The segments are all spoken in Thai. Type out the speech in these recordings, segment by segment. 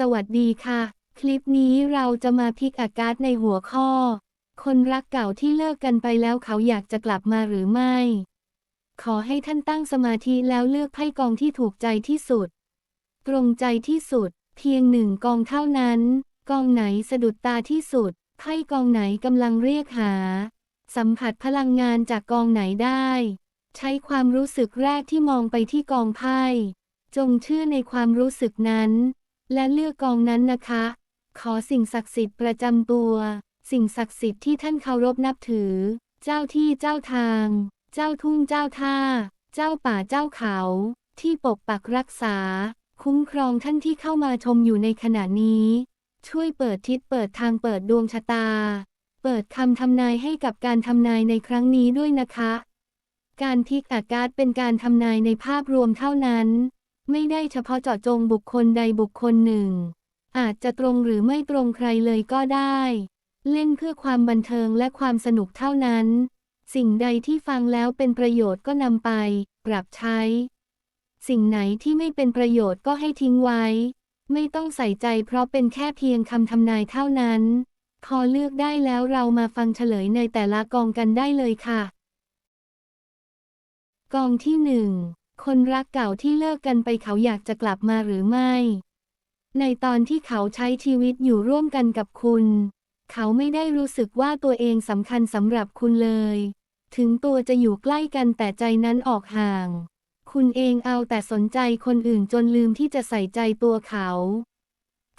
สวัสดีค่ะ คลิปนี้เราจะมาพิกอาการในหัวข้อ คนรักเก่าที่เลิกกันไปแล้วเขาอยากจะกลับมาหรือไม่ ขอให้ท่านตั้งสมาธิแล้วเลือกไพ่กองที่ถูกใจที่สุด ตรงใจที่สุด เพียงหนึ่งกองเท่านั้น กองไหนสะดุดตาที่สุดไพ่กองไหนกำลังเรียกหา สัมผัสพลังงานจากกองไหนได้ ใช้ความรู้สึกแรกที่มองไปที่กองไพ่จงเชื่อในความรู้สึกนั้น และเลือกกองนั้นนะคะ ขอสิ่งศักดิ์สิทธิ์ประจำตัว สิ่งศักดิ์สิทธิ์ที่ท่านเคารพนับถือ เจ้าที่เจ้าทาง เจ้าทุ่งเจ้าท่า เจ้าป่าเจ้าเขา ที่ปกปักรักษา คุ้มครองท่านที่เข้ามาชมอยู่ในขณะนี้ ช่วยเปิดทิศเปิดทางเปิดดวงชะตา เปิดคำทำนายให้กับการทำนายในครั้งนี้ด้วยนะคะ การพิกอากาศเป็นการทำนายในภาพรวมเท่านั้น ไม่ได้เฉพาะเจาะจงบุคคลใดบุคคลหนึ่ง อาจจะตรงหรือไม่ตรงใครเลยก็ได้ เล่นเพื่อความบันเทิงและความสนุกเท่านั้น สิ่งใดที่ฟังแล้วเป็นประโยชน์ก็นำไป ปรับใช้ สิ่งไหนที่ไม่เป็นประโยชน์ก็ให้ทิ้งไว้ ไม่ต้องใส่ใจเพราะเป็นแค่เพียงคำทำนายเท่านั้น พอเลือกได้แล้วเรามาฟังเฉลยในแต่ละกองกันได้เลยค่ะ กองที่หนึ่ง คนรักเก่าที่เลิกกันไปเขาอยากจะกลับมาหรือไม่ ในตอนที่เขาใช้ชีวิตอยู่ร่วมกันกับคุณ เขาไม่ได้รู้สึกว่าตัวเองสำคัญสำหรับคุณเลย ถึงตัวจะอยู่ใกล้กันแต่ใจนั้นออกห่าง คุณเองเอาแต่สนใจคนอื่นจนลืมที่จะใส่ใจตัวเขา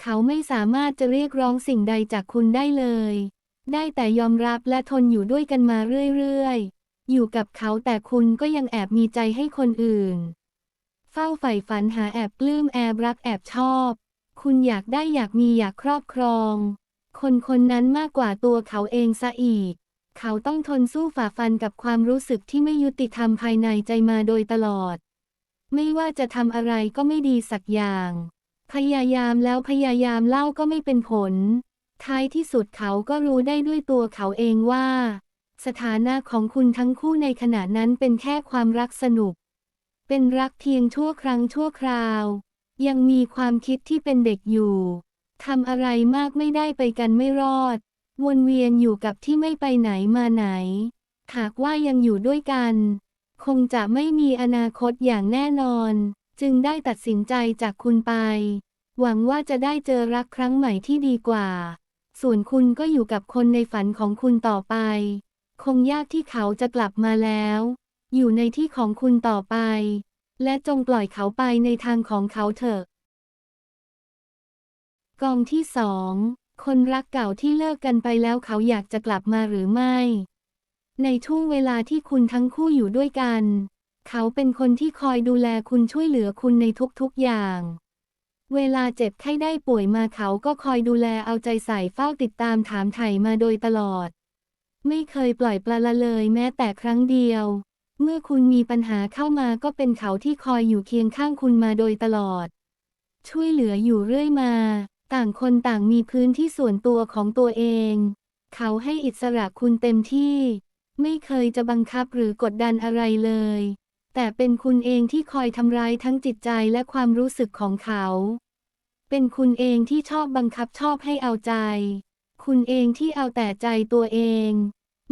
เขาไม่สามารถจะเรียกร้องสิ่งใดจากคุณได้เลย ได้แต่ยอมรับและทนอยู่ด้วยกันมาเรื่อยๆ อยู่กับเขาแต่คุณก็ยังแอบมีใจให้คนอื่น เฝ้าใฝ่ฝันหาแอบปลื้มแอบรักแอบชอบ คุณอยากได้อยากมีอยากครอบครอง คนคนนั้นมากกว่าตัวเขาเองซะอีก เขาต้องทนสู้ฝ่าฟันกับความรู้สึกที่ไม่ยุติธรรมภายในใจมาโดยตลอด ไม่ว่าจะทำอะไรก็ไม่ดีสักอย่าง พยายามแล้วพยายามเล่าก็ไม่เป็นผล ท้ายที่สุดเขาก็รู้ได้ด้วยตัวเขาเองว่า สถานะของคุณทั้งคู่ในขณะนั้นเป็นแค่ความรักสนุก เป็นรักเพียงชั่วครั้งชั่วคราว ยังมีความคิดที่เป็นเด็กอยู่ทำอะไรมากไม่ได้ไปกันไม่รอด วนเวียนอยู่กับที่ไม่ไปไหนมาไหน หากว่ายังอยู่ด้วยกัน คงจะไม่มีอนาคตอย่างแน่นอน จึงได้ตัดสินใจจากคุณไป หวังว่าจะได้เจอรักครั้งใหม่ที่ดีกว่า ส่วนคุณก็อยู่กับคนในฝันของคุณต่อไป คงยากที่เขาจะกลับมาแล้ว อยู่ในที่ของคุณต่อไป และจงปล่อยเขาไปในทางของเขาเถอะ กองที่สองคนรักเก่าที่เลิกกันไปแล้วเขาอยากจะกลับมาหรือไม่ ในช่วงเวลาที่คุณทั้งคู่อยู่ด้วยกัน เขาเป็นคนที่คอยดูแลคุณช่วยเหลือคุณในทุกๆอย่าง เวลาเจ็บไข้ได้ป่วยมาเขาก็คอยดูแลเอาใจใส่เฝ้าติดตามถามไถ่มาโดยตลอด ไม่เคยปล่อยปละละเลยแม้แต่ครั้งเดียว เมื่อคุณมีปัญหาเข้ามาก็เป็นเขาที่คอยอยู่เคียงข้างคุณมาโดยตลอด ช่วยเหลืออยู่เรื่อยมา ต่างคนต่างมีพื้นที่ส่วนตัวของตัวเอง เขาให้อิสระคุณเต็มที่ ไม่เคยจะบังคับหรือกดดันอะไรเลย แต่เป็นคุณเองที่คอยทำร้ายทั้งจิตใจและความรู้สึกของเขา เป็นคุณเองที่ชอบบังคับชอบให้เอาใจ คุณเองที่เอาแต่ใจตัวเอง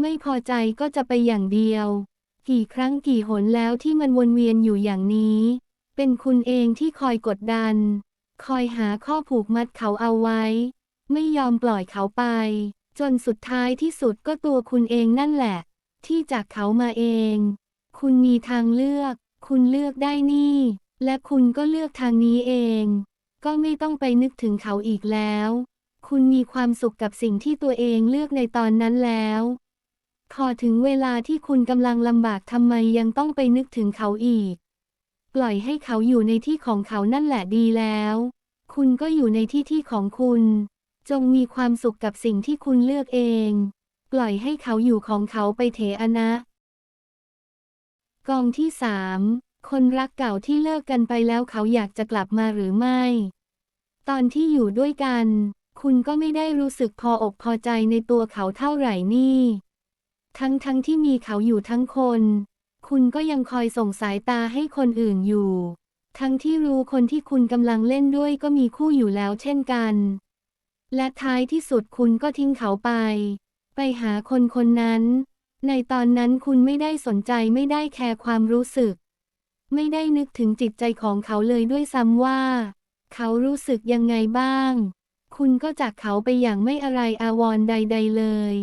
ไม่พอใจก็จะไปอย่างเดียว กี่ครั้งกี่หนแล้วที่มันวนเวียนอยู่อย่างนี้ เป็นคุณเองที่คอยกดดัน คอยหาข้อผูกมัดเขาเอาไว้ ไม่ยอมปล่อยเขาไป จนสุดท้ายที่สุดก็ตัวคุณเองนั่นแหละ ที่จากเขามาเอง คุณมีทางเลือก คุณเลือกได้นี่ และคุณก็เลือกทางนี้เอง ก็ไม่ต้องไปนึกถึงเขาอีกแล้ว คุณมีความสุขกับสิ่งที่ตัวเองเลือกในตอนนั้นแล้ว พอถึงเวลาที่คุณกำลังลำบากทำไมยังต้องไปนึกถึงเขาอีก ปล่อยให้เขาอยู่ในที่ของเขานั่นแหละดีแล้ว คุณก็อยู่ในที่ที่ของคุณ จงมีความสุขกับสิ่งที่คุณเลือกเอง ปล่อยให้เขาอยู่ของเขาไปเถอะนะ กองที่สามคนรักเก่าที่เลิกกันไปแล้วเขาอยากจะกลับมาหรือไม่ ตอนที่อยู่ด้วยกัน คุณก็ไม่ได้รู้สึกพออกพอใจในตัวเขาเท่าไหร่นี่ ทั้งทั้งที่มีเขาอยู่ทั้งคน คุณก็ยังคอยส่งสายตาให้คนอื่นอยู่ ทั้งที่รู้คนที่คุณกำลังเล่นด้วยก็มีคู่อยู่แล้วเช่นกัน และท้ายที่สุดคุณก็ทิ้งเขาไป ไปหาคนคนนั้น ในตอนนั้นคุณไม่ได้สนใจไม่ได้แคร์ความรู้สึก ไม่ได้นึกถึงจิตใจของเขาเลยด้วยซ้ำว่า เขารู้สึกยังไงบ้าง คุณก็จากเขาไปอย่างไม่อะไรอาวร์ใด ๆ เลย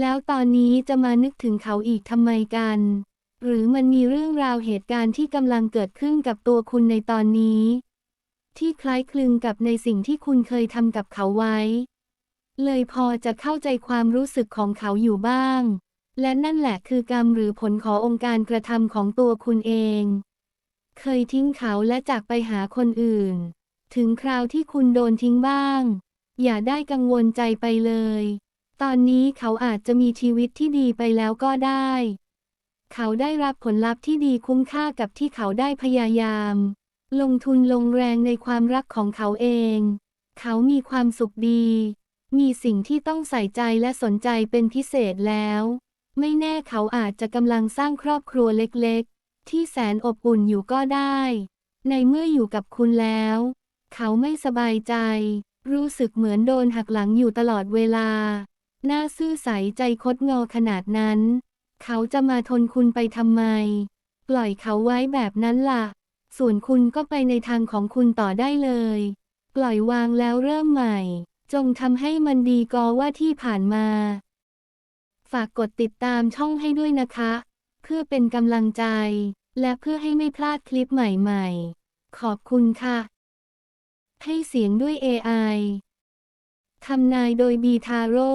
แล้วตอนนี้จะมานึกถึงเขาอีกทำไมกัน หรือมันมีเรื่องราวเหตุการณ์ที่กำลังเกิดขึ้นกับตัวคุณในตอนนี้ ที่คล้ายคลึงกับในสิ่งที่คุณเคยทำกับเขาไว้ เลยพอจะเข้าใจความรู้สึกของเขาอยู่บ้าง และนั่นแหละคือกรรมหรือผลขององค์การกระทำของตัวคุณเอง เคยทิ้งเขาและจากไปหาคนอื่น ถึงคราวที่คุณโดนทิ้งบ้าง อย่าได้กังวลใจไปเลย ตอนนี้เขาอาจจะมีชีวิตที่ดีไปแล้วก็ได้ เขาได้รับผลลัพธ์ที่ดีคุ้มค่ากับที่เขาได้พยายาม ลงทุนลงแรงในความรักของเขาเอง เขามีความสุขดี มีสิ่งที่ต้องใส่ใจและสนใจเป็นพิเศษแล้ว ไม่แน่เขาอาจจะกำลังสร้างครอบครัวเล็กๆ ที่แสนอบอุ่นอยู่ก็ได้ ในเมื่ออยู่กับคุณแล้ว เขาไม่สบายใจ รู้สึกเหมือนโดนหักหลังอยู่ตลอดเวลา หน้าซื่อใสใจคดงอขนาดนั้น เขาจะมาทนคุณไปทำไม ปล่อยเขาไว้แบบนั้นล่ะ ส่วนคุณก็ไปในทางของคุณต่อได้เลย ปล่อยวางแล้วเริ่มใหม่ จงทำให้มันดีกว่าที่ผ่านมา ฝากกดติดตามช่องให้ด้วยนะคะ เพื่อเป็นกำลังใจ และเพื่อให้ไม่พลาดคลิปใหม่ ๆ ขอบคุณค่ะ ให้เสียงด้วย AI ทำนายโดยบีทาโร่